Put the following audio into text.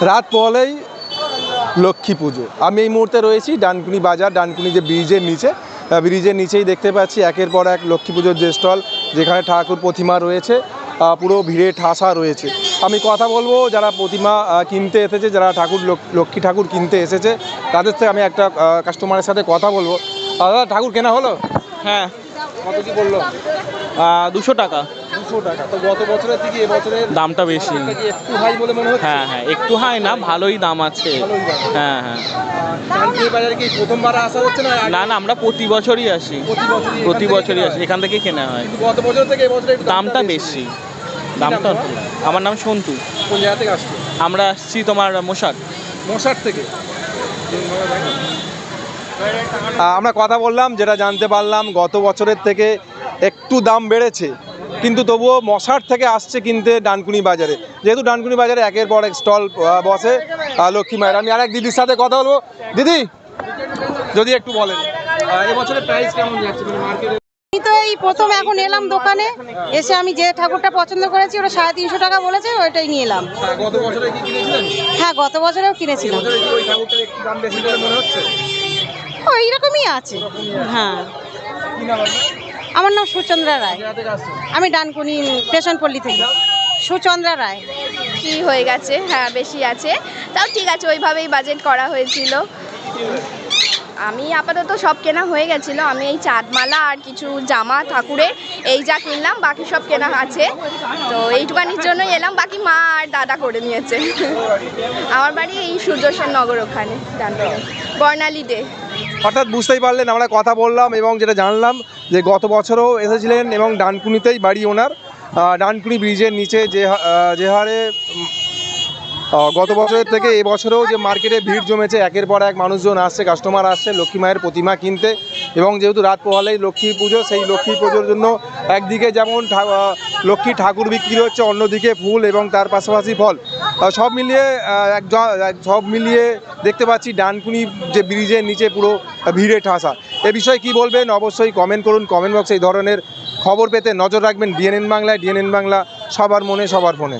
রাত পহলেই লক্ষ্মী পুজো। আমি এই মুহূর্তে রয়েছি ডানকুনি বাজার ডানকুনি যে ব্রিজের নিচে। ব্রিজের নিচেই দেখতে পাচ্ছি একের পর এক লক্ষ্মী পুজোর যে স্টল যেখানে ঠাকুর প্রতিমা রয়েছে পুরো ভিড়ে ঠাসা রয়েছে। আমি কথা বলব যারা প্রতিমা কিনতে এসেছে যারা ঠাকুর লক- লক্ষ্মী ঠাকুর কিনতে এসেছে তাদের থেকে আমি একটা কাস্টমারের সাথে কথা বলব। দাদা ঠাকুর কেনা হলো? হ্যাঁ। কত কি বলল? দুশো টাকা। দুশো টাকা। তো গত বছরের থেকে এবছরের দামটা বেশি। একটু হাই বলে মনে হচ্ছে? হ্যাঁ হ্যাঁ একটু হাই না ভালোই দাম আছে। হ্যাঁ হ্যাঁ। বাজারে কি প্রথমবার আসা হচ্ছে না? না না আমরা প্রতি বছরই আসি। প্রতি বছরই প্রতি বছরই আসি। এখান থেকে কেনা হয়। গত বছর থেকে এবছর দামটা বেশি। দামটা আমার নাম সন্তু। কোন জায়গা থেকে আসছে? আমরা আসছি তোমার মশাক মশার থেকে? আমরা কথা বললাম যেটা জানতে পারলাম গত বছরের থেকে একটু দাম বেড়েছে কিন্তু তবুও মশার থেকে আসছে কিনতে ডানকুনি বাজারে। যেহেতু ডানকুনি বাজারে একের পর এক স্টল বসে লক্ষ্মী মায়ের। আমি আরেক দিদির সাথে কথা বলব। দিদি যদি একটু বলেন। এবছরের প্রাইস কেমন যাচ্ছে? মানে মার্কেটে আমি তো এই প্রথম এখন এলাম দোকানে এসে আমি যে ঠাকুরটা পছন্দ করেছি ওটা সাড়ে তিনশো টাকা বলেছে ওইটাই নিয়ে এলাম। গত বছরে হ্যাঁ গত বছরেও কিনেছিলাম। বছরে কি ওই ঠাকুরটার একটু দাম বেশি বলে মনে হচ্ছে? ওই রকমই আছে। হ্যাঁ? আমার নাম সুচন্দ্রা রায়? আমি ডানকুনি স্টেশন পল্লী থেকে। সুচন্দ্রা রায়। কি হয়ে গেছে? হ্যাঁ বেশি আছে। তাও ঠিক আছে, ওইভাবেই বাজেট করা হয়েছিল। আমি আপাতত সব কেনা হয়ে গেছিল। আমি এই চাঁদমালা আর কিছু জামা, ঠাকুরের এই যা কিনলাম, বাকি সব কেনা আছে। তো এইটুকানির জন্যই এলাম। বাকি মা আর দাদা করে নিয়েছে। আমার বাড়ি এই সূর্যসেন নগর ওখানে, ডানকুনি। বর্ণালী দে। অর্থাৎ বুঝতেই পারলেন, আমরা কথা বললাম এবং যেটা জানলাম যে গত বছরও এসেছিলেন এবং ডানকুনিতেই বাড়ি ওনার। ডানকুনি ব্রিজের নিচে যে যে হারে গত বছরের থেকে এবছরেও যে মার্কেটে ভিড় জমেছে, একের পর এক মানুষজন আসছে কাস্টমার আসছে, লক্ষ্মী মায়ের প্রতিমা কিনতে। এবং যেহেতু রাত পোহালেই লক্ষ্মী পুজো, সেই লক্ষ্মী পুজোর জন্য একদিকে যেমন লক্ষ্মী ঠাকুর বিক্রি হচ্ছে, অন্যদিকে ফুল এবং তার পাশাপাশি ফল। সব মিলিয়ে এক সব মিলিয়ে দেখতে পাচ্ছি ডানকুনি যে ব্রিজের নিচে পুরো ভিড়ে ঠাসা। এ বিষয়ে কি বলবেন? অবশ্যই কমেন্ট করুন কমেন্ট বক্সে এই ধরনের খবর পেতে নজর রাখবেন। ডিএনএন বাংলায় ডিএনএন বাংলা, সবার মনে, সবার ফোনে।